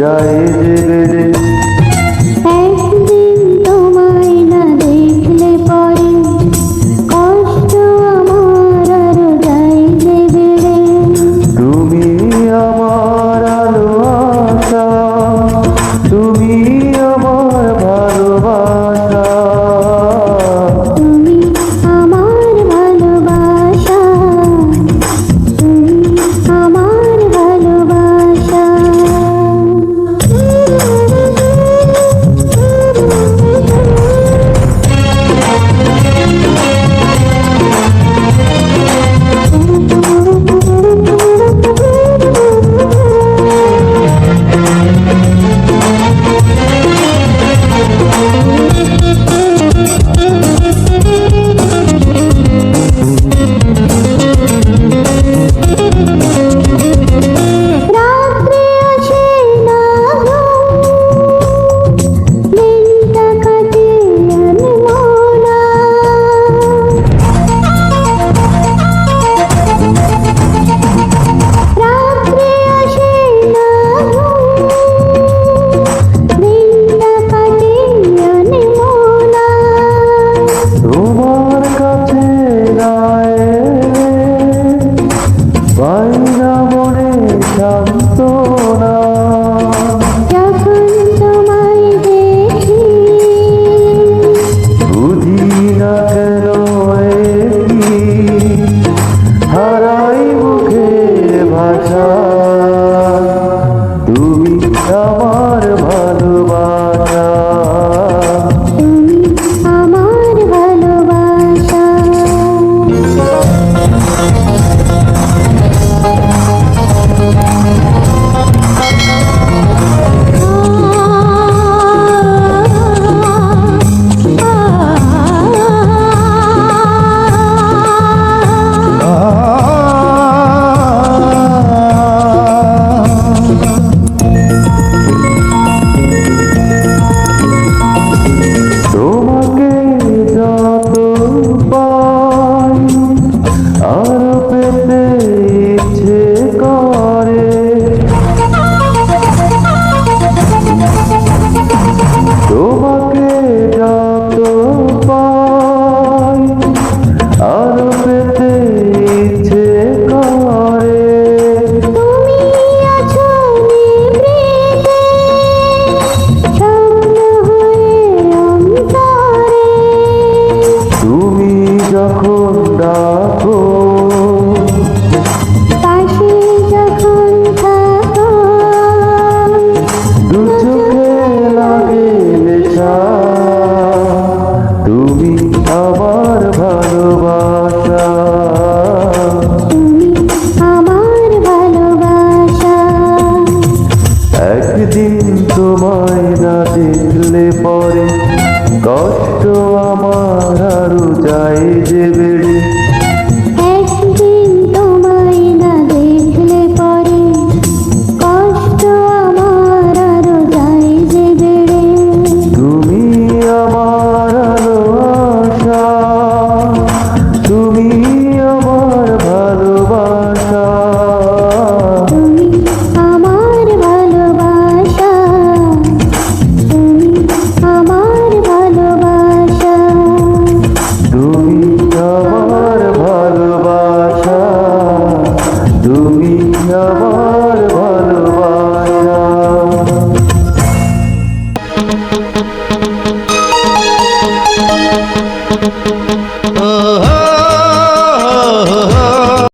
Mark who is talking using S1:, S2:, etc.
S1: जय Oh. ডাকো কষ্ট আমার আরও যাই যে বেড়ে। Thank you.